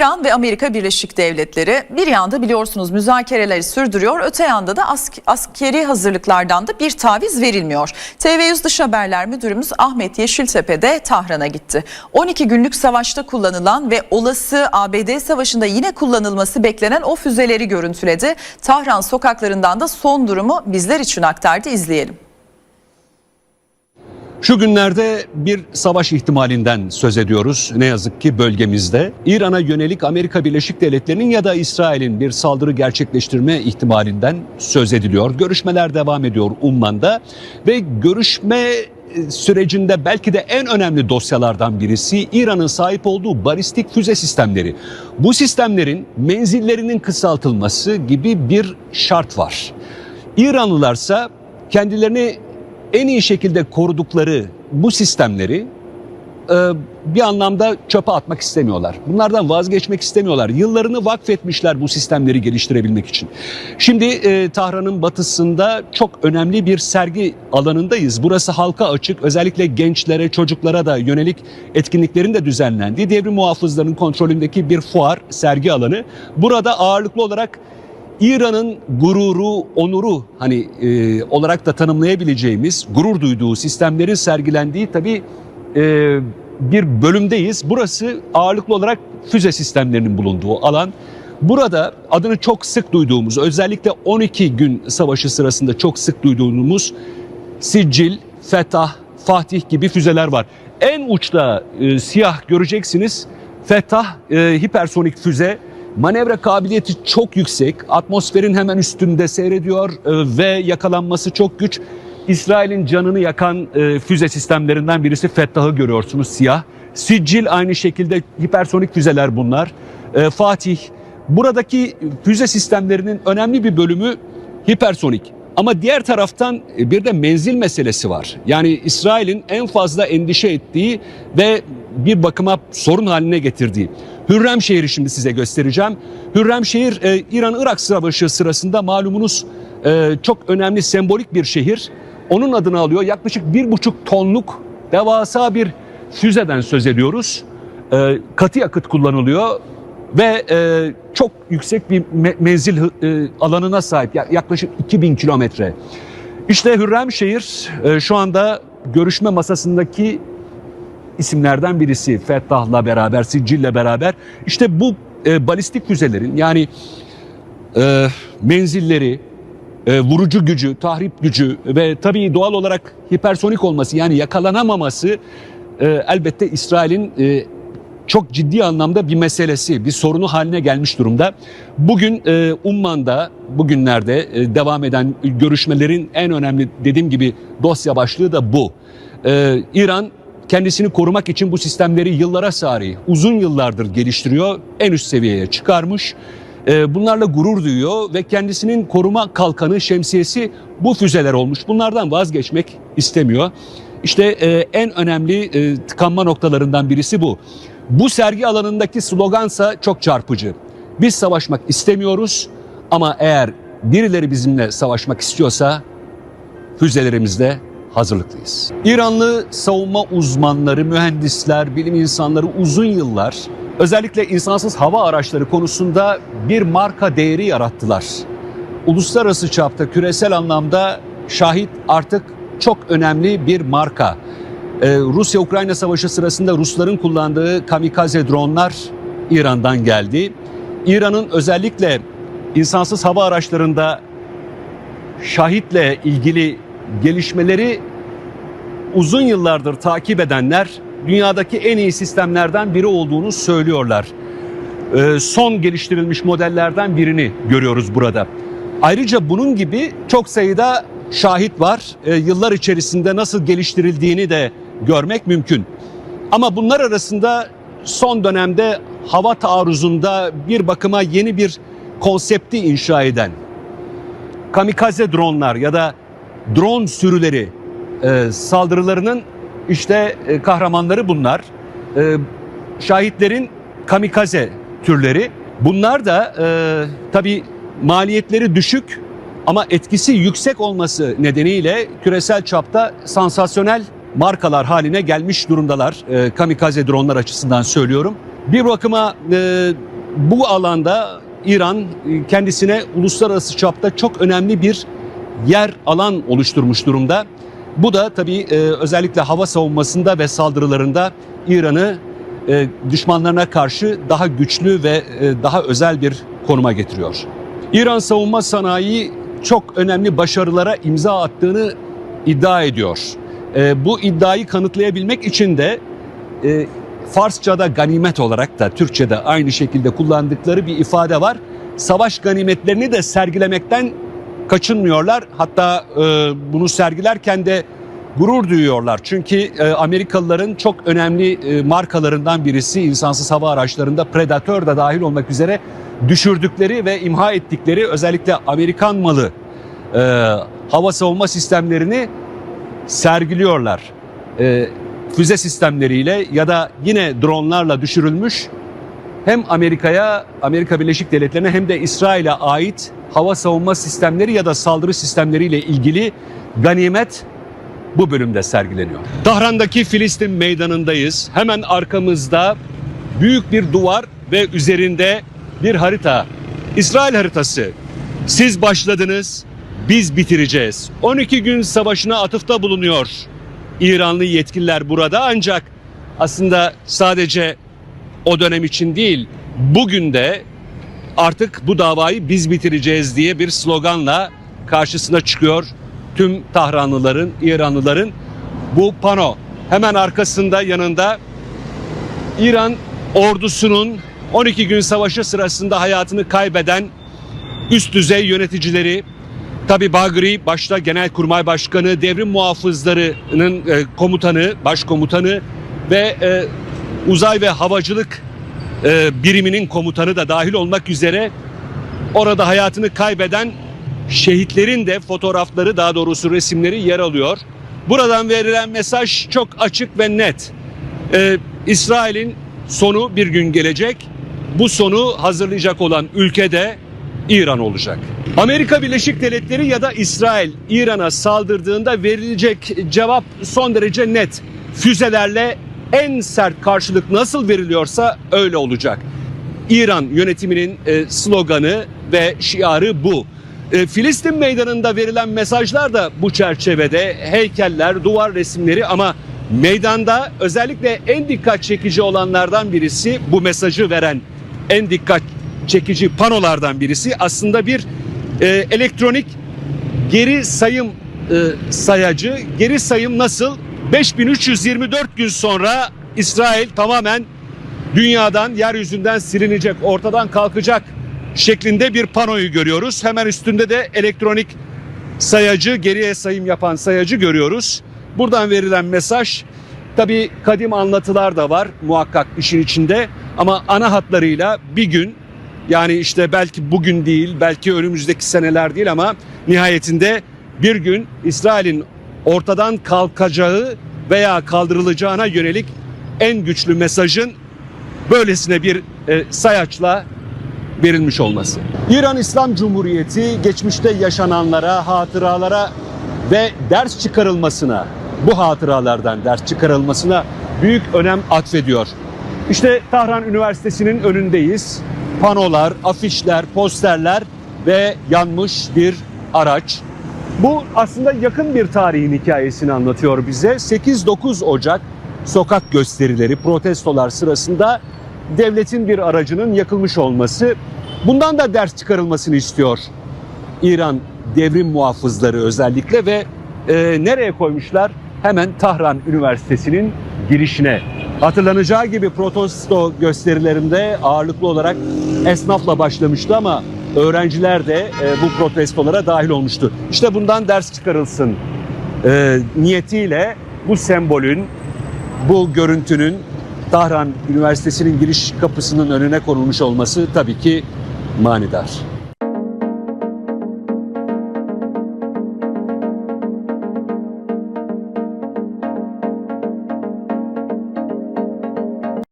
İran ve Amerika Birleşik Devletleri bir yanda biliyorsunuz müzakereleri sürdürüyor, öte yanda da ask- askeri hazırlıklardan da bir taviz verilmiyor. TV100 Dış Haberler Müdürümüz Ahmet Yeşiltepe de Tahran'a gitti. 12 günlük savaşta kullanılan ve olası ABD savaşında yine kullanılması beklenen o füzeleri görüntüledi. Tahran sokaklarından da son durumu bizler için aktardı, izleyelim. Şu günlerde bir savaş ihtimalinden söz ediyoruz ne yazık ki bölgemizde. İran'a yönelik Amerika Birleşik Devletleri'nin ya da İsrail'in bir saldırı gerçekleştirme ihtimalinden söz ediliyor. Görüşmeler devam ediyor Umman'da ve görüşme e, sürecinde belki de en önemli dosyalardan birisi İran'ın sahip olduğu balistik füze sistemleri. Bu sistemlerin menzillerinin kısaltılması gibi bir şart var. İranlılarsa kendilerini en iyi şekilde korudukları bu sistemleri e, bir anlamda çöpe atmak istemiyorlar. Bunlardan vazgeçmek istemiyorlar. Yıllarını vakfetmişler bu sistemleri geliştirebilmek için. Şimdi e, Tahran'ın batısında çok önemli bir sergi alanındayız. Burası halka açık. Özellikle gençlere, çocuklara da yönelik etkinliklerin de düzenlendiği devrim muhafızlarının kontrolündeki bir fuar, sergi alanı. Burada ağırlıklı olarak İran'ın gururu, onuru hani e, olarak da tanımlayabileceğimiz gurur duyduğu sistemlerin sergilendiği tabii e, bir bölümdeyiz. Burası ağırlıklı olarak füze sistemlerinin bulunduğu alan. Burada adını çok sık duyduğumuz, özellikle 12 gün savaşı sırasında çok sık duyduğumuz Sicil, Fetah, Fatih gibi füzeler var. En uçta e, siyah göreceksiniz. Fetah e, hipersonik füze manevra kabiliyeti çok yüksek. Atmosferin hemen üstünde seyrediyor e, ve yakalanması çok güç. İsrail'in canını yakan e, füze sistemlerinden birisi Fettah'ı görüyorsunuz siyah. Sicil aynı şekilde hipersonik füzeler bunlar. E, Fatih buradaki füze sistemlerinin önemli bir bölümü hipersonik. Ama diğer taraftan bir de menzil meselesi var. Yani İsrail'in en fazla endişe ettiği ve bir bakıma sorun haline getirdiği. Hürremşehir'i şimdi size göstereceğim. Hürremşehir e, İran-Irak savaşı sırasında malumunuz e, çok önemli sembolik bir şehir. Onun adını alıyor. Yaklaşık bir buçuk tonluk devasa bir füzeden söz ediyoruz. E, katı yakıt kullanılıyor ve e, çok yüksek bir me- menzil e, alanına sahip Ya- yaklaşık 2000 kilometre. İşte Hürremşehir e, şu anda görüşme masasındaki isimlerden birisi Fettah'la beraber, Sicil'le beraber. İşte bu e, balistik füzelerin yani e, menzilleri, e, vurucu gücü, tahrip gücü ve tabii doğal olarak hipersonik olması yani yakalanamaması e, elbette İsrail'in e, çok ciddi anlamda bir meselesi, bir sorunu haline gelmiş durumda. Bugün e, Umman'da, bugünlerde e, devam eden görüşmelerin en önemli dediğim gibi dosya başlığı da bu. E, İran kendisini korumak için bu sistemleri yıllara sari, uzun yıllardır geliştiriyor, en üst seviyeye çıkarmış. E, bunlarla gurur duyuyor ve kendisinin koruma kalkanı, şemsiyesi bu füzeler olmuş. Bunlardan vazgeçmek istemiyor. İşte e, en önemli e, tıkanma noktalarından birisi bu. Bu sergi alanındaki slogansa çok çarpıcı. Biz savaşmak istemiyoruz ama eğer birileri bizimle savaşmak istiyorsa füzelerimizde hazırlıklıyız. İranlı savunma uzmanları, mühendisler, bilim insanları uzun yıllar özellikle insansız hava araçları konusunda bir marka değeri yarattılar. Uluslararası çapta küresel anlamda şahit artık çok önemli bir marka. Ee, Rusya-Ukrayna savaşı sırasında Rusların kullandığı kamikaze dronlar İran'dan geldi. İran'ın özellikle insansız hava araçlarında şahitle ilgili gelişmeleri uzun yıllardır takip edenler dünyadaki en iyi sistemlerden biri olduğunu söylüyorlar. Ee, son geliştirilmiş modellerden birini görüyoruz burada. Ayrıca bunun gibi çok sayıda şahit var. Ee, yıllar içerisinde nasıl geliştirildiğini de görmek mümkün. Ama bunlar arasında son dönemde hava taarruzunda bir bakıma yeni bir konsepti inşa eden kamikaze dronlar ya da drone sürüleri e, saldırılarının işte e, kahramanları bunlar. E, şahitlerin kamikaze türleri. Bunlar da e, tabii maliyetleri düşük ama etkisi yüksek olması nedeniyle küresel çapta sansasyonel markalar haline gelmiş durumdalar. E, kamikaze dronlar açısından söylüyorum. Bir bakıma e, bu alanda İran e, kendisine uluslararası çapta çok önemli bir yer alan oluşturmuş durumda. Bu da tabii e, özellikle hava savunmasında ve saldırılarında İran'ı e, düşmanlarına karşı daha güçlü ve e, daha özel bir konuma getiriyor. İran savunma sanayi çok önemli başarılara imza attığını iddia ediyor. E, bu iddiayı kanıtlayabilmek için de e, Farsça'da ganimet olarak da Türkçe'de aynı şekilde kullandıkları bir ifade var. Savaş ganimetlerini de sergilemekten kaçınmıyorlar. Hatta e, bunu sergilerken de gurur duyuyorlar. Çünkü e, Amerikalıların çok önemli e, markalarından birisi insansız hava araçlarında Predator da dahil olmak üzere düşürdükleri ve imha ettikleri özellikle Amerikan malı e, hava savunma sistemlerini sergiliyorlar. E, füze sistemleriyle ya da yine dronlarla düşürülmüş hem Amerika'ya, Amerika Birleşik Devletleri'ne hem de İsrail'e ait hava savunma sistemleri ya da saldırı sistemleriyle ilgili ganimet bu bölümde sergileniyor. Tahran'daki Filistin meydanındayız. Hemen arkamızda büyük bir duvar ve üzerinde bir harita. İsrail haritası. Siz başladınız, biz bitireceğiz. 12 gün savaşına atıfta bulunuyor İranlı yetkililer burada ancak aslında sadece o dönem için değil bugün de artık bu davayı biz bitireceğiz diye bir sloganla karşısına çıkıyor tüm Tahranlıların, İranlıların bu pano. Hemen arkasında yanında İran ordusunun 12 gün savaşı sırasında hayatını kaybeden üst düzey yöneticileri Tabi Bagri başta Genelkurmay Başkanı, devrim muhafızlarının e, komutanı, başkomutanı ve e, uzay ve havacılık e, biriminin komutanı da dahil olmak üzere orada hayatını kaybeden şehitlerin de fotoğrafları daha doğrusu resimleri yer alıyor. Buradan verilen mesaj çok açık ve net. Ee, İsrail'in sonu bir gün gelecek. Bu sonu hazırlayacak olan ülke de İran olacak. Amerika Birleşik Devletleri ya da İsrail İran'a saldırdığında verilecek cevap son derece net. Füzelerle en sert karşılık nasıl veriliyorsa öyle olacak. İran yönetiminin e, sloganı ve şiarı bu. E, Filistin meydanında verilen mesajlar da bu çerçevede heykeller, duvar resimleri ama meydanda özellikle en dikkat çekici olanlardan birisi bu mesajı veren en dikkat çekici panolardan birisi aslında bir e, elektronik geri sayım e, sayacı. Geri sayım nasıl? 5324 gün sonra İsrail tamamen dünyadan, yeryüzünden silinecek, ortadan kalkacak şeklinde bir panoyu görüyoruz. Hemen üstünde de elektronik sayacı, geriye sayım yapan sayacı görüyoruz. Buradan verilen mesaj tabii kadim anlatılar da var muhakkak işin içinde ama ana hatlarıyla bir gün yani işte belki bugün değil, belki önümüzdeki seneler değil ama nihayetinde bir gün İsrail'in ortadan kalkacağı veya kaldırılacağına yönelik en güçlü mesajın böylesine bir e, sayaçla verilmiş olması. İran İslam Cumhuriyeti geçmişte yaşananlara, hatıralara ve ders çıkarılmasına, bu hatıralardan ders çıkarılmasına büyük önem atfediyor. İşte Tahran Üniversitesi'nin önündeyiz. Panolar, afişler, posterler ve yanmış bir araç. Bu aslında yakın bir tarihin hikayesini anlatıyor bize. 8-9 Ocak sokak gösterileri, protestolar sırasında devletin bir aracının yakılmış olması bundan da ders çıkarılmasını istiyor. İran devrim muhafızları özellikle ve e, nereye koymuşlar? Hemen Tahran Üniversitesi'nin girişine. Hatırlanacağı gibi protesto gösterilerinde ağırlıklı olarak esnafla başlamıştı ama öğrenciler de e, bu protestolara dahil olmuştu. İşte bundan ders çıkarılsın e, niyetiyle bu sembolün, bu görüntünün Tahran Üniversitesi'nin giriş kapısının önüne konulmuş olması tabii ki manidar.